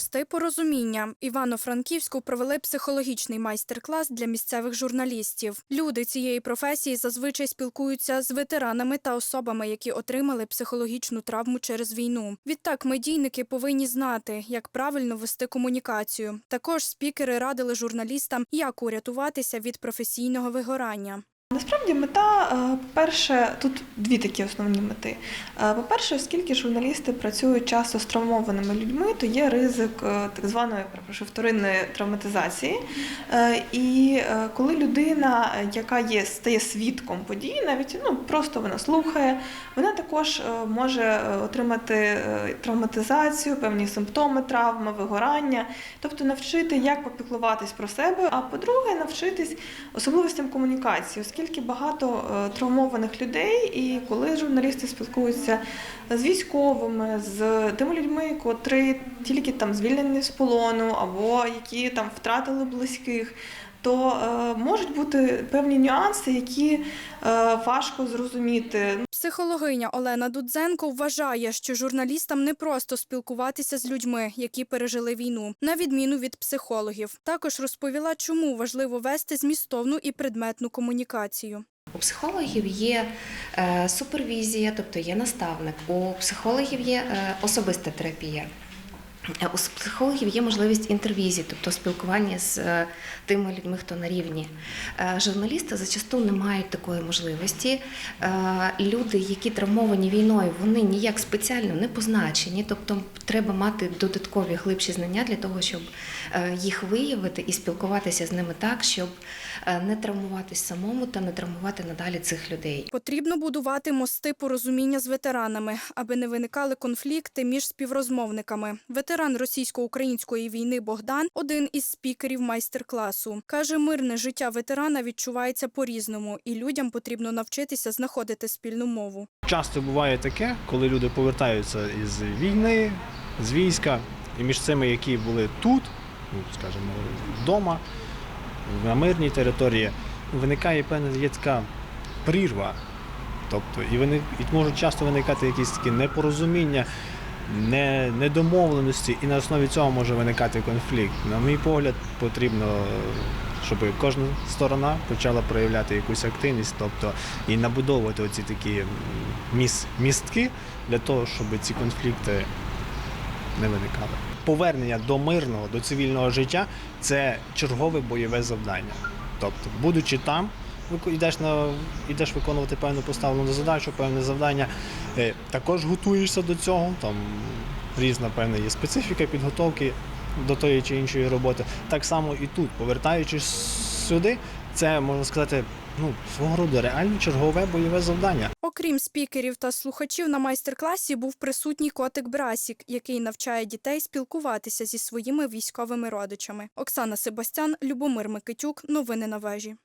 Мости порозуміння Івано-Франківську провели психологічний майстер-клас для місцевих журналістів. Люди цієї професії зазвичай спілкуються з ветеранами та особами, які отримали психологічну травму через війну. Відтак, медійники повинні знати, як правильно вести комунікацію. Також спікери радили журналістам, як урятуватися від професійного вигорання. Насправді мета, е, по-перше, тут дві такі основні мети. Е, По-перше, оскільки журналісти працюють часто з травмованими людьми, то є ризик е, так званої перепрошую, вторинної травматизації. Е, І е, коли людина, е, яка є, стає свідком подій, навіть ну, просто вона слухає, вона також е, може е, отримати е, травматизацію, певні симптоми травми, вигорання, тобто навчити, як попіклуватись про себе. А по-друге, навчитись особливостям комунікації, оскільки багато е, травмованих людей, і коли журналісти спілкуються з військовими, з тими людьми, котрі тільки там звільнені з полону або які там втратили близьких. То е, можуть бути певні нюанси, які е, важко зрозуміти. Психологиня Олена Дудзенко вважає, що журналістам не просто спілкуватися з людьми, які пережили війну, на відміну від психологів. Також розповіла, чому важливо вести змістовну і предметну комунікацію. У психологів є е, супервізія, тобто є наставник. У психологів є особиста терапія. Е, У психологів є можливість інтервізії, тобто спілкування з е, тими людьми, хто на рівні. Е, Журналісти зачасту не мають такої можливості. Люди, які травмовані війною, вони ніяк спеціально не позначені, тобто треба мати додаткові глибші знання для того, щоб їх виявити і спілкуватися з ними так, щоб не травмуватись самому та не травмувати надалі цих людей. Потрібно будувати мости порозуміння з ветеранами, аби не виникали конфлікти між співрозмовниками. Ветеран російсько-української війни Богдан один із спікерів майстер-класу. Каже, мирне життя ветерана відчувається по-різному, і людям потрібно навчитися знаходити спільну мову. Часто буває таке, коли люди повертаються із війни, з війська, і між цими, які були тут, ну, скажімо, вдома, на мирній території, виникає певна є така прірва. Тобто, і вони і можуть часто виникати якісь такі непорозуміння, не, недомовленості, і на основі цього може виникати конфлікт. На мій погляд, потрібно, щоб кожна сторона почала проявляти якусь активність, тобто і набудовувати оці такі міс, містки для того, щоб ці конфлікти не виникали. Повернення до мирного, до цивільного життя це чергове бойове завдання. Тобто, будучи там, йдеш на йдеш виконувати певну поставлену задачу, певне завдання. Е, Також готуєшся до цього. Там різна певна є специфіка підготовки до тої чи іншої роботи. Так само і тут, повертаючись сюди, це можна сказати, ну свого роду реально чергове бойове завдання. Окрім спікерів та слухачів, на майстер-класі був присутній котик Брасік, який навчає дітей спілкуватися зі своїми військовими родичами. Оксана Себастян, Любомир Микитюк. Новини на вежі.